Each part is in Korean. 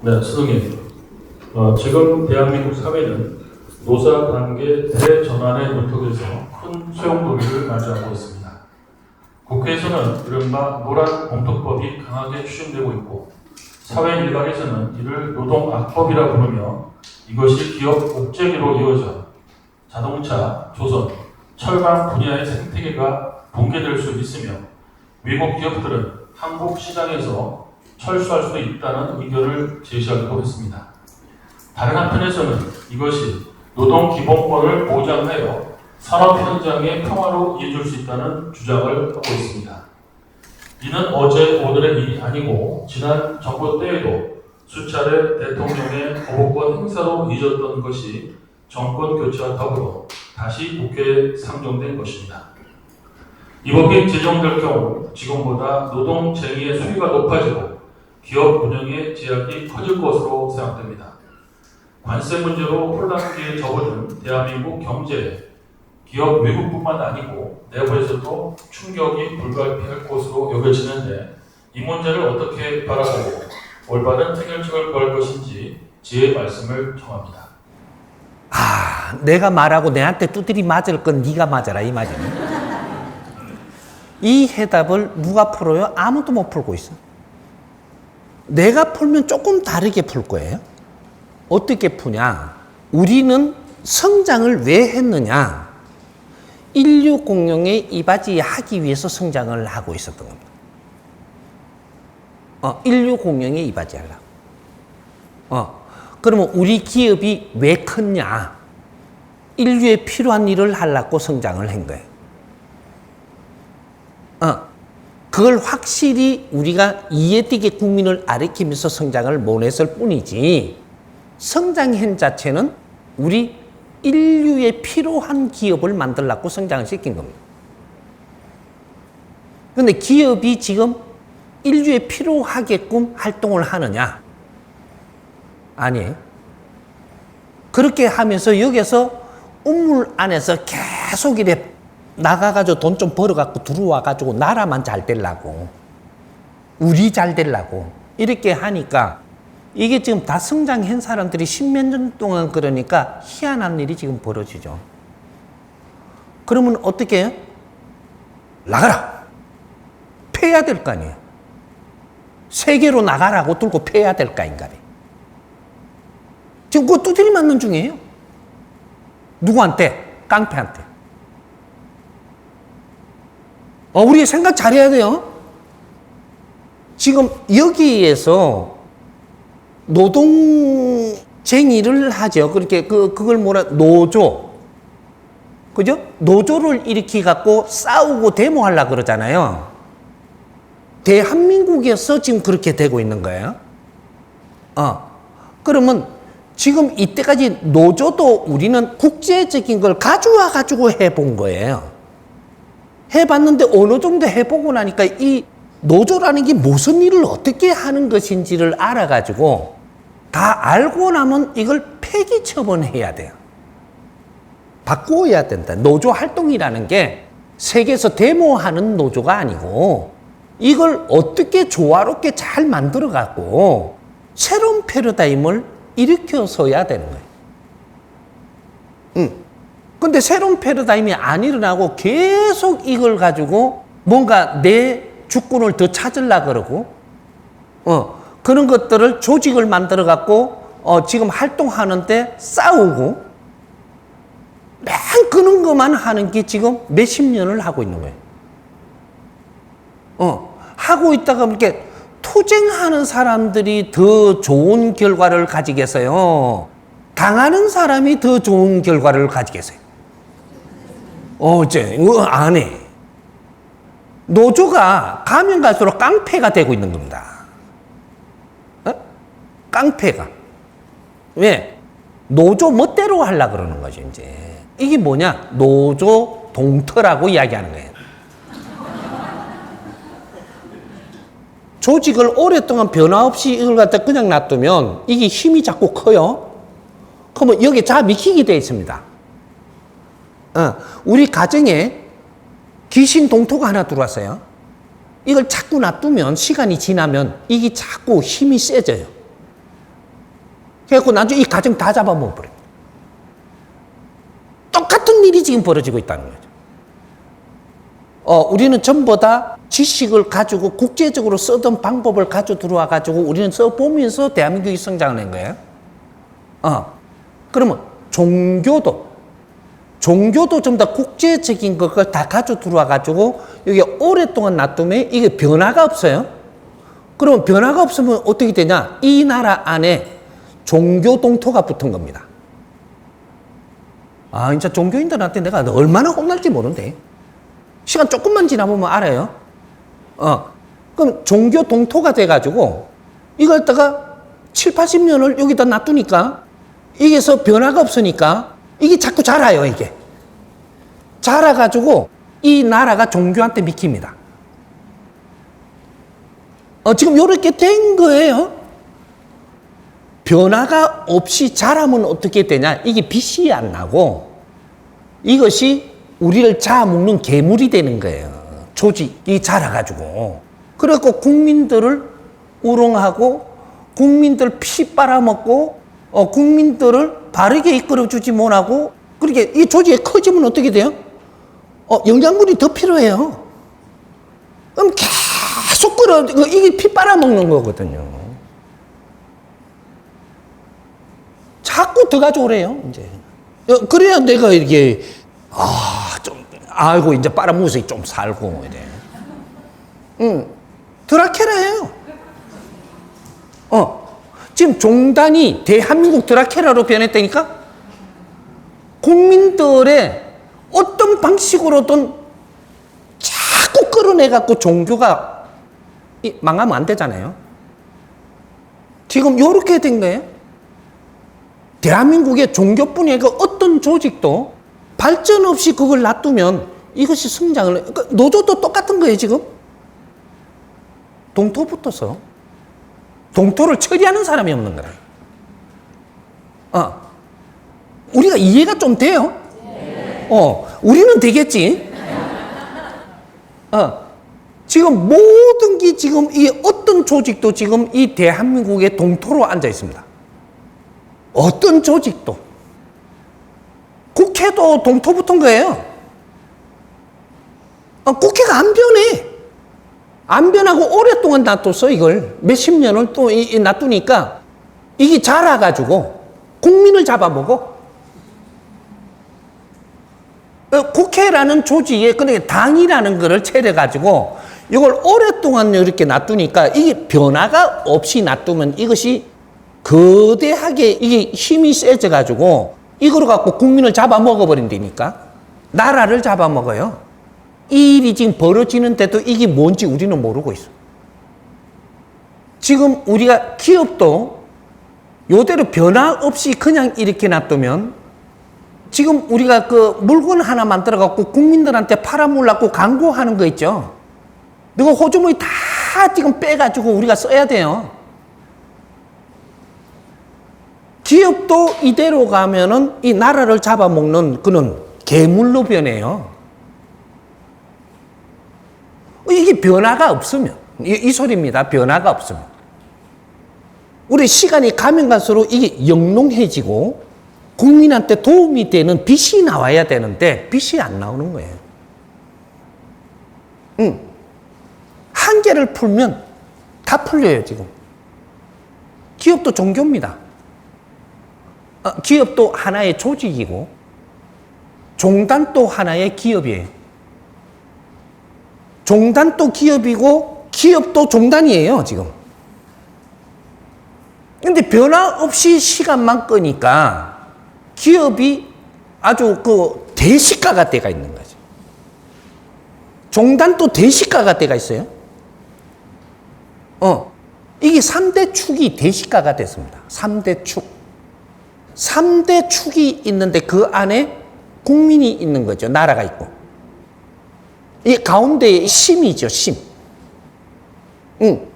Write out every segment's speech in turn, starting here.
네, 수동님. 어, 지금 대한민국 사회는 노사 관계 대전환의 문턱에서 큰 소용돌이를 맞이하고 있습니다. 국회에서는 이른바 노란 공통법이 강하게 추진되고 있고 사회 일각에서는 이를 노동 악법이라 부르며 이것이 기업 옥죄기로 이어져 자동차, 조선, 철강 분야의 생태계가 붕괴될 수 있으며 외국 기업들은 한국 시장에서 철수할 수도 있다는 의견을 제시하기도 했습니다. 다른 한편에서는 이것이 노동 기본권을 보장하여 산업 현장의 평화로 이어질 수 있다는 주장을 하고 있습니다. 이는 어제 오늘의 일이 아니고 지난 정부 때에도 수차례 대통령의 거부권 행사로 잊었던 것이 정권 교체와 더불어 다시 국회에 상정된 것입니다. 이 법이 제정될 경우 지금보다 노동 쟁의의 수위가 높아지고 기업 운영의 제약이 커질 것으로 생각됩니다. 관세 문제로 혼란기에 접어든 대한민국 경제, 기업 외국뿐만 아니고 내부에서도 충격이 불가피할 것으로 여겨지는데 이 문제를 어떻게 바라보고 올바른 해결책을 구할 것인지 지혜의 말씀을 청합니다. 아, 내가 말하고 내한테 두드리 맞을 건 네가 맞아라 이 말이네. 이 해답을 누가 풀어요? 아무도 못 풀고 있어. 내가 풀면 조금 다르게 풀 거예요. 어떻게 푸냐? 우리는 성장을 왜 했느냐? 인류 공룡의 이바지하기 위해서 성장을 하고 있었던 겁니다. 어, 인류 공룡의 이바지하려고. 어, 그러면 우리 기업이 왜 컸냐? 인류에 필요한 일을 하려고 성장을 한 거예요. 어, 그걸 확실히 우리가 이해되게 국민을 아리키면서 성장을 못했을 뿐이지, 성장한 자체는 우리 인류에 필요한 기업을 만들려고 성장을 시킨 겁니다. 근데 기업이 지금 인류에 필요하게끔 활동을 하느냐? 아니에요. 그렇게 하면서 여기서 우물 안에서 계속 이래 나가가지고 돈 좀 벌어갖고 들어와가지고 나라만 잘 되려고. 우리 잘 되려고. 이렇게 하니까 이게 지금 다 성장한 사람들이 십몇 년 동안 그러니까 희한한 일이 지금 벌어지죠. 그러면 어떻게 해요? 나가라! 패야 될 거 아니에요. 세계로 나가라고 들고 패야 될 거 아닌가. 지금 그거 두드리 맞는 중이에요. 누구한테? 깡패한테. 어, 우리 생각 잘해야 돼요. 지금 여기에서 노동쟁의를 하죠. 그렇게 그 그걸 뭐라 노조. 그죠? 노조를 일으키 갖고 싸우고 데모하려 그러잖아요. 대한민국에서 지금 그렇게 되고 있는 거예요. 어. 그러면 지금 이때까지 노조도 우리는 국제적인 걸 가져와 가지고 해본 거예요. 해봤는데 어느 정도 해보고 나니까 이 노조라는 게 무슨 일을 어떻게 하는 것인지를 알아가지고 다 알고 나면 이걸 폐기 처분해야 돼요. 바꾸어야 된다. 노조 활동이라는 게 세계에서 데모하는 노조가 아니고 이걸 어떻게 조화롭게 잘 만들어 갖고 새로운 패러다임을 일으켜서야 되는 거예요. 응. 근데 새로운 패러다임이 안 일어나고 계속 이걸 가지고 뭔가 내 주권을 더 찾으려 그러고, 어, 그런 것들을 조직을 만들어 갖고, 어, 지금 활동하는데 싸우고, 맨 그런 것만 하는 게 지금 몇십 년을 하고 있는 거예요. 어, 하고 있다가 이렇게 투쟁하는 사람들이 더 좋은 결과를 가지겠어요. 당하는 사람이 더 좋은 결과를 가지겠어요. 어째, 어, 안 해. 노조가 가면 갈수록 깡패가 되고 있는 겁니다. 어? 깡패가. 왜? 노조 멋대로 하려 그러는 거죠, 이제. 이게 뭐냐? 노조 동터라고 이야기하는 거예요. 조직을 오랫동안 변화 없이 이걸 갖다 그냥 놔두면 이게 힘이 자꾸 커요. 그러면 여기 자 미키게 되어 있습니다. 어, 우리 가정에 귀신 동토가 하나 들어왔어요. 이걸 자꾸 놔두면 시간이 지나면 이게 자꾸 힘이 세져요. 그래갖고 나중에 이 가정 다 잡아먹어 버려. 똑같은 일이 지금 벌어지고 있다는 거죠. 어, 우리는 전부 다 지식을 가지고 국제적으로 쓰던 방법을 가지고 들어와 가지고 우리는 써보면서 대한민국이 성장을 한 거예요. 어. 그러면 종교도, 종교도 좀 더 국제적인 것을 다 가지고 들어와 가지고 여기 오랫동안 놔두면 이게 변화가 없어요. 그러면 변화가 없으면 어떻게 되냐? 이 나라 안에 종교 동토가 붙은 겁니다. 아, 진짜 종교인들한테 내가 얼마나 혼날지 모른대. 시간 조금만 지나보면 알아요. 어. 그럼 종교 동토가 돼가지고 이걸 다가 7, 80년을 여기다 놔두니까 이게서 변화가 없으니까 이게 자꾸 자라요, 이게. 자라가지고 이 나라가 종교한테 미킵니다. 어, 지금 이렇게 된 거예요. 변화가 없이 자라면 어떻게 되냐? 이게 빛이 안 나고 이것이 우리를 잡아먹는 괴물이 되는 거예요. 조직이 자라가지고. 그래갖고 국민들을 우롱하고 국민들 피 빨아먹고 어, 국민들을 바르게 이끌어주지 못하고 그렇게 이 조직이 커지면 어떻게 돼요? 어, 영양분이 더 필요해요. 그럼 계속 끌어, 이게 피 빨아먹는 거거든요. 자꾸 더 가져오래요, 이제. 어, 그래야 내가 이렇게, 아, 좀, 아이고, 이제 빨아먹어서 좀 살고, 이래. 응. 드라케라예요. 어. 지금 종단이 대한민국 드라케라로 변했다니까? 국민들의 어떤 방식으로든 자꾸 끌어내갖고 종교가 이- 망하면 안 되잖아요. 지금 요렇게 된 거예요. 대한민국의 종교뿐이 아니라 어떤 조직도 발전 없이 그걸 놔두면 이것이 성장을, 해. 그러니까 노조도 똑같은 거예요, 지금. 동토 붙어서. 동토를 처리하는 사람이 없는 거라. 어. 우리가 이해가 좀 돼요? 어, 우리는 되겠지? 어. 지금 모든 게 지금 이 어떤 조직도 지금 이 대한민국의 동토로 앉아 있습니다. 어떤 조직도. 국회도 동토 붙은 거예요. 어, 국회가 안 변해. 안 변하고 오랫동안 놔뒀어, 이걸. 몇십 년을 또 이, 이 놔두니까 이게 자라가지고 국민을 잡아먹어. 어, 국회라는 조직에 근데 당이라는 거를 차려가지고 이걸 오랫동안 이렇게 놔두니까 이게 변화가 없이 놔두면 이것이 거대하게 이게 힘이 세져 가지고 이거로 갖고 국민을 잡아먹어 버린다니까 나라를 잡아먹어요. 이 일이 지금 벌어지는데도 이게 뭔지 우리는 모르고 있어. 지금 우리가 기업도 요대로 변화 없이 그냥 이렇게 놔두면 지금 우리가 그 물건 하나 만들어 갖고 국민들한테 팔아먹으려고 광고하는 거 있죠. 이거 호주머니 다 지금 빼가지고 우리가 써야 돼요. 기업도 이대로 가면은 이 나라를 잡아먹는 그는 괴물로 변해요. 이게 변화가 없으면 이, 이 소리입니다. 변화가 없으면 우리 시간이 가면 갈수록 이게 영롱해지고 국민한테 도움이 되는 빛이 나와야 되는데 빛이 안 나오는 거예요. 응. 한계를 풀면 다 풀려요, 지금. 기업도 종교입니다. 어, 기업도 하나의 조직이고, 종단도 하나의 기업이에요. 종단도 기업이고, 기업도 종단이에요, 지금. 근데 변화 없이 시간만 끄니까 기업이 아주 그 대시가가 때가 있는 거죠. 종단도 대시가가 때가 있어요. 어. 이게 3대 축이 대시가가 됐습니다. 3대 축. 3대 축이 있는데 그 안에 국민이 있는 거죠. 나라가 있고. 이 가운데에 심이죠, 심. 응.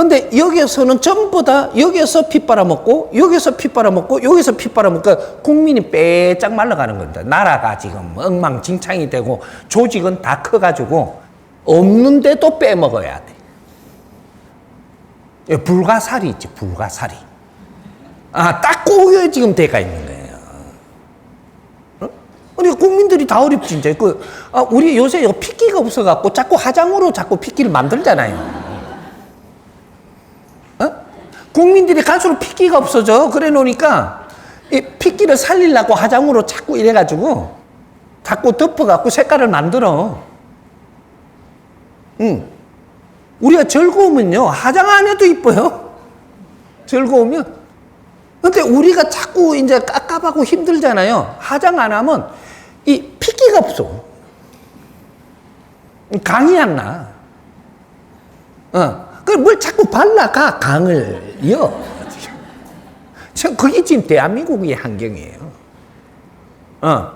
근데 여기에서는 전부 다 여기에서 피 빨아먹고 여기서 피 빨아먹고 여기서 피 빨아먹고 국민이 빼짝 말라가는 겁니다. 나라가 지금 엉망진창이 되고 조직은 다 커가지고 없는데도 빼먹어야 돼. 예, 불가사리 있지 불가사리. 아, 딱 그게 지금 돼가 있는 거예요. 어? 우리 국민들이 다 어렵지, 이제. 그, 아, 우리 요새 요 핏기가 없어갖고 자꾸 화장으로 자꾸 핏기를 만들잖아요. 어? 국민들이 갈수록 핏기가 없어져. 그래 놓으니까 이 핏기를 살리려고 화장으로 자꾸 이래가지고 자꾸 덮어갖고 색깔을 만들어. 응. 우리가 즐거우면요, 화장 안 해도 이뻐요. 즐거우면. 근데 우리가 자꾸 이제 깝깝하고 힘들잖아요. 화장 안 하면 이 핏기가 없어. 강이 안 나. 어. 그뭘 자꾸 발라가 강을요. 저 그게 지금 대한민국의 환경이에요. 어.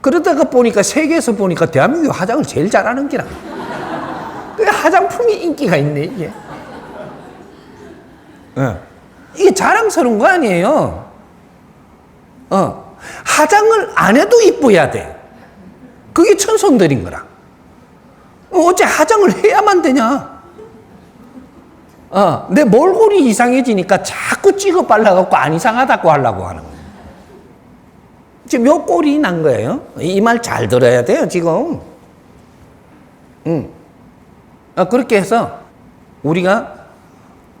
그러다가 보니까 세계에서 보니까 대한민국이 화장을 제일 잘하는 게라. 그 화장품이 인기가 있네 이게. 어. 이게 자랑스러운 거 아니에요. 어. 화장을 안 해도 이뻐야 돼. 그게 천성들인 거라. 어, 어째 화장을 해야만 되냐? 어, 내 몰골이 이상해지니까 자꾸 찍어 발라갖고 안 이상하다고 하려고 하는 거예요. 지금 요 꼴이 난 거예요. 이 말 잘 들어야 돼요, 지금. 음. 어, 그렇게 해서 우리가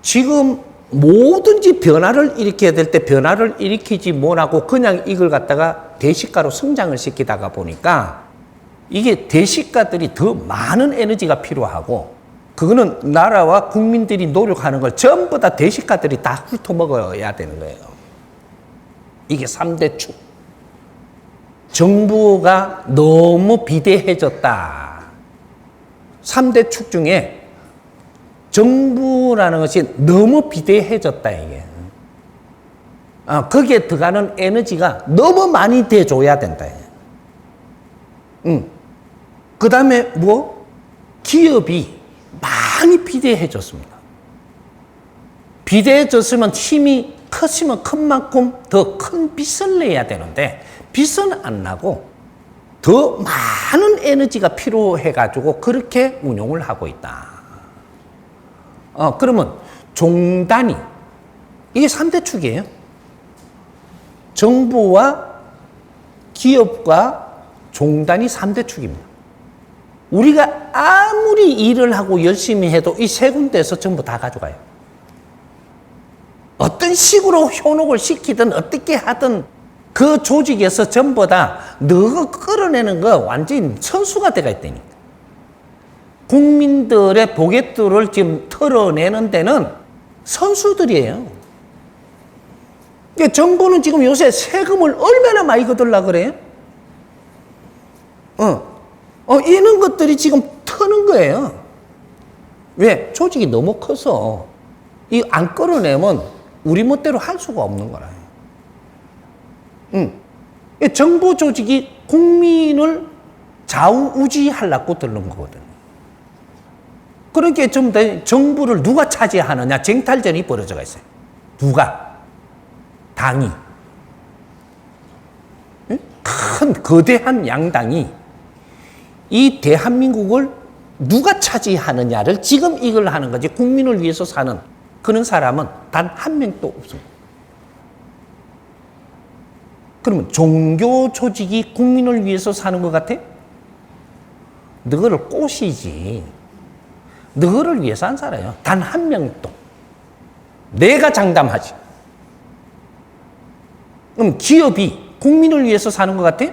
지금 뭐든지 변화를 일으켜야 될 때 변화를 일으키지 못하고 그냥 이걸 갖다가 대식가로 성장을 시키다가 보니까 이게 대식가들이 더 많은 에너지가 필요하고 그거는 나라와 국민들이 노력하는 걸 전부 다 대식가들이 다 훑어먹어야 되는 거예요. 이게 3대 축. 정부가 너무 비대해졌다. 3대 축 중에 정부라는 것이 너무 비대해졌다, 이게. 아, 거기에 들어가는 에너지가 너무 많이 돼줘야 된다. 응. 그 다음에 뭐? 기업이 많이 비대해졌습니다. 비대해졌으면 힘이 크시면 큰 만큼 더 큰 빚을 내야 되는데 빚은 안 나고 더 많은 에너지가 필요해가지고 그렇게 운용을 하고 있다. 어, 그러면 종단이 이게 3대 축이에요. 정부와 기업과 종단이 3대 축입니다. 우리가 아무리 일을 하고 열심히 해도 이 세 군데에서 전부 다 가져가요. 어떤 식으로 현혹을 시키든 어떻게 하든 그 조직에서 전부 다 너가 끌어내는 거 완전 선수가 돼가 있다니까. 국민들의 보갯돌을 지금 털어내는 데는 선수들이에요. 그러니까 정부는 지금 요새 세금을 얼마나 많이 거둘라 그래요? 어, 어, 이런 것들이 지금 터는 거예요. 왜? 조직이 너무 커서 이 안 끌어내면 우리 멋대로 할 수가 없는 거라. 응. 이 정부 조직이 국민을 좌우우지하려고 들는 거거든. 그러니까 좀더 정부를 누가 차지하느냐 쟁탈전이 벌어져 있어요. 누가? 당이. 응? 큰 거대한 양당이 이 대한민국을 누가 차지하느냐를 지금 이걸 하는 거지 국민을 위해서 사는 그런 사람은 단 한 명도 없습니다. 그러면 종교 조직이 국민을 위해서 사는 것 같아? 너를 꼬시지. 너를 위해서 안 살아요. 단 한 명도. 내가 장담하지. 그럼 기업이 국민을 위해서 사는 것 같아?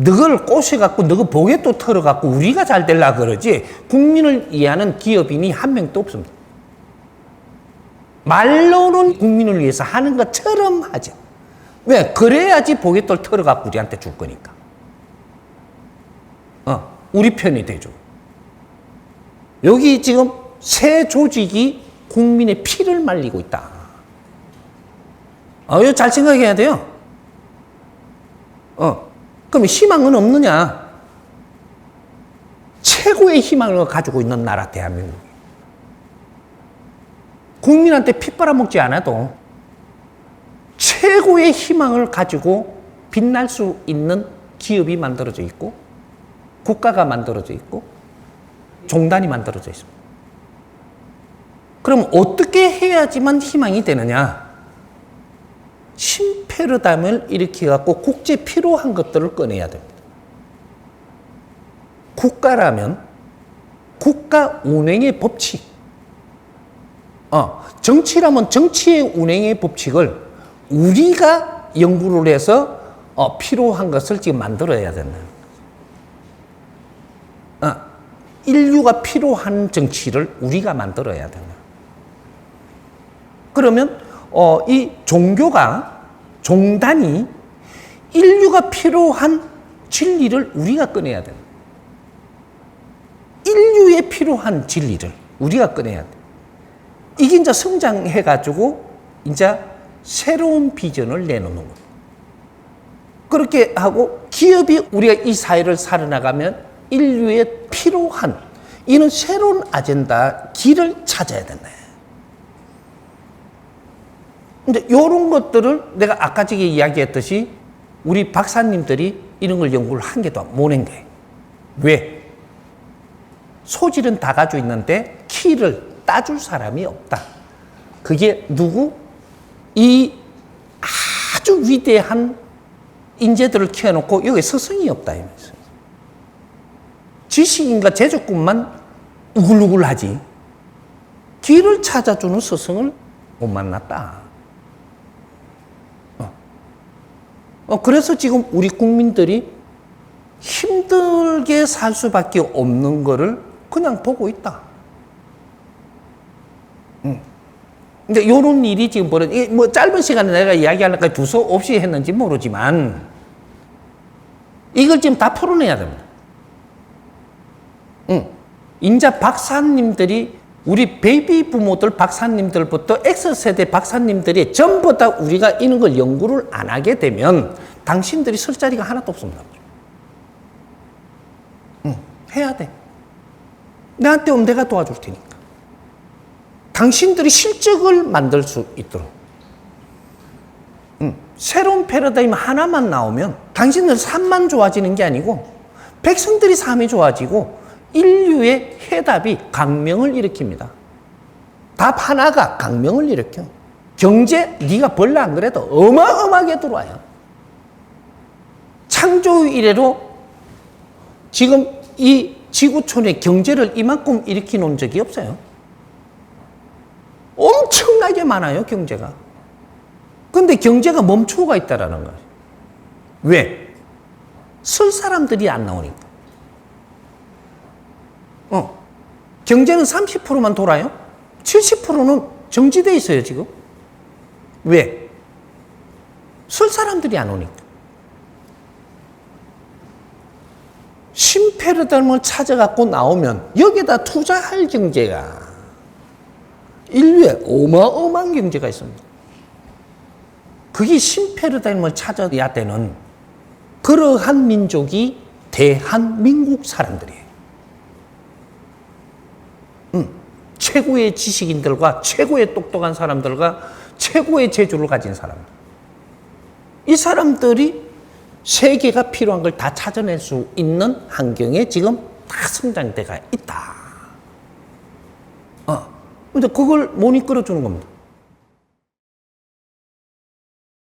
너를 꼬셔갖고 너가 보게 또 털어갖고 우리가 잘 될라 그러지 국민을 이해하는 기업인이 한 명도 없습니다. 말로는 국민을 위해서 하는 것처럼 하죠. 왜? 그래야지 보게돌 털어갖고 우리한테 줄 거니까. 어, 우리 편이 되죠. 여기 지금 새 조직이 국민의 피를 말리고 있다. 어, 이거 잘 생각해야 돼요. 어, 그럼 희망은 없느냐? 최고의 희망을 가지고 있는 나라 대한민국. 국민한테 피 빨아먹지 않아도 최고의 희망을 가지고 빛날 수 있는 기업이 만들어져 있고 국가가 만들어져 있고 종단이 만들어져 있습니다. 그럼 어떻게 해야지만 희망이 되느냐? 신패러담을 일으켜 갖고 국제 필요한 것들을 꺼내야 됩니다. 국가라면 국가 운행의 법칙. 어, 정치라면 정치의 운행의 법칙을 우리가 연구를 해서 어, 필요한 것을 지금 만들어야 된다. 어, 인류가 필요한 정치를 우리가 만들어야 된다. 그러면 어, 이 종교가 종단이 인류가 필요한 진리를 우리가 꺼내야 된다. 인류에 필요한 진리를 우리가 꺼내야 돼. 이게 이제 성장해가지고 이제 새로운 비전을 내놓는 거예요. 그렇게 하고 기업이 우리가 이 사회를 살아나가면 인류에 필요한 이는 새로운 아젠다 길을 찾아야 된다. 근데 이런 것들을 내가 아까 전에 이야기했듯이 우리 박사님들이 이런 걸 연구를 한 개도 못낸 거예요. 왜? 소질은 다 가지고 있는데 키를 따줄 사람이 없다. 그게 누구? 이 아주 위대한 인재들을 키워놓고 여기 스승이 없다. 이면서 지식인과 제조꾼만 우글우글하지. 길을 찾아주는 스승을 못 만났다. 어. 어, 그래서 지금 우리 국민들이 힘들게 살 수밖에 없는 거를 그냥 보고 있다. 응. 근데 요런 일이 지금 벌어, 뭐 짧은 시간에 내가 이야기하려니까 두서 없이 했는지 모르지만, 이걸 지금 다 풀어내야 됩니다. 응. 인자 박사님들이 우리 베이비 부모들 박사님들부터 X세대 박사님들이 전부 다 우리가 이런 걸 연구를 안 하게 되면 당신들이 설 자리가 하나도 없습니다. 응. 해야 돼. 나한테 오면 내가 도와줄 테니까. 당신들이 실적을 만들 수 있도록. 음, 새로운 패러다임 하나만 나오면 당신들 삶만 좋아지는 게 아니고 백성들이 삶이 좋아지고 인류의 해답이 강명을 일으킵니다. 답 하나가 강명을 일으켜. 경제 네가 벌라 안 그래도 어마어마하게 들어와요. 창조 이래로 지금 이 지구촌의 경제를 이만큼 일으켜 놓은 적이 없어요. 엄청나게 많아요, 경제가. 근데 경제가 멈추어가 있다라는 거예요. 왜? 쓸 사람들이 안 나오니까. 어. 경제는 30%만 돌아요? 70%는 정지돼 있어요, 지금. 왜? 쓸 사람들이 안 오니까. 신패러다임을 찾아갖고 나오면 여기다 투자할 경제가 인류에 어마어마한 경제가 있습니다. 그게 신패러다임을 찾아야 되는 그러한 민족이 대한민국 사람들이에요. 음, 최고의 지식인들과 최고의 똑똑한 사람들과 최고의 재주를 가진 사람들. 이 사람들이 세계가 필요한 걸 다 찾아낼 수 있는 환경에 지금 다 성장대가 있다. 어. 근데 그걸 못 이끌어 주는 겁니다.